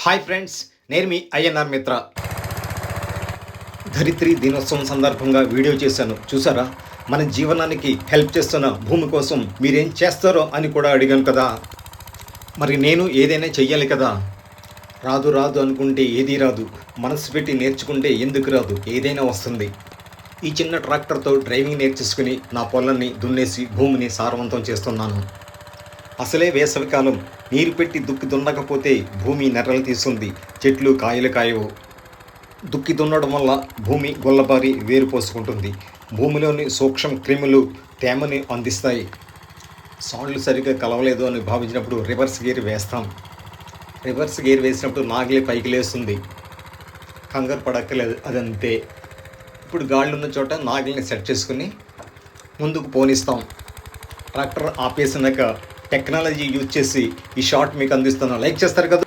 Hi friends నేను మీ INR మిత్ర. ధరిత్రి దినోత్సవం సందర్భంగా వీడియో చేశాను. చూసారా? మన జీవనానికి హెల్ప్ చేస్తున్న భూమి కోసం మీరేం చేస్తారో అని కూడా అడిగాను కదా. మరి నేను ఏదైనా చెయ్యాలి కదా? రాదు రాదు అనుకుంటే ఏదీ రాదు. మనసు పెట్టి నేర్చుకుంటే ఎందుకు రాదు? ఏదైనా వస్తుంది. ఈ చిన్న ట్రాక్టర్తో డ్రైవింగ్ నేర్చేసుకుని నా పొలాన్ని దున్నేసి భూమిని సారవంతం చేస్తున్నాను. అసలే వేసవికాలం. నీరు పెట్టి దుక్కి దున్నకపోతే భూమి నెర్రలు తీస్తుంది. చెట్లు కాయలు కాయవు. దుక్కి దున్నడం వల్ల భూమి గొల్లబారి వేరు పోసుకుంటుంది. భూమిలోని సూక్ష్మ క్రిములు తేమని అందిస్తాయి. సాండ్లు సరిగ్గా కలవలేదు అని భావించినప్పుడు రివర్స్ గేర్ వేస్తాం. రివర్స్ గేర్ వేసినప్పుడు నాగిలే పైకి లేస్తుంది. కంగారు పడక్కలేదు అదంతే. ఇప్పుడు గాళ్ళు ఉన్న చోట నాగిల్ని సెట్ చేసుకుని ముందుకు పోనిస్తాం. ట్రాక్టర్ ఆపేసినాక టెక్నాలజీ యూజ్ చేసి ఈ షార్ట్ మీకు అందిస్తున్నాను లైక్ చేస్తారు కదా.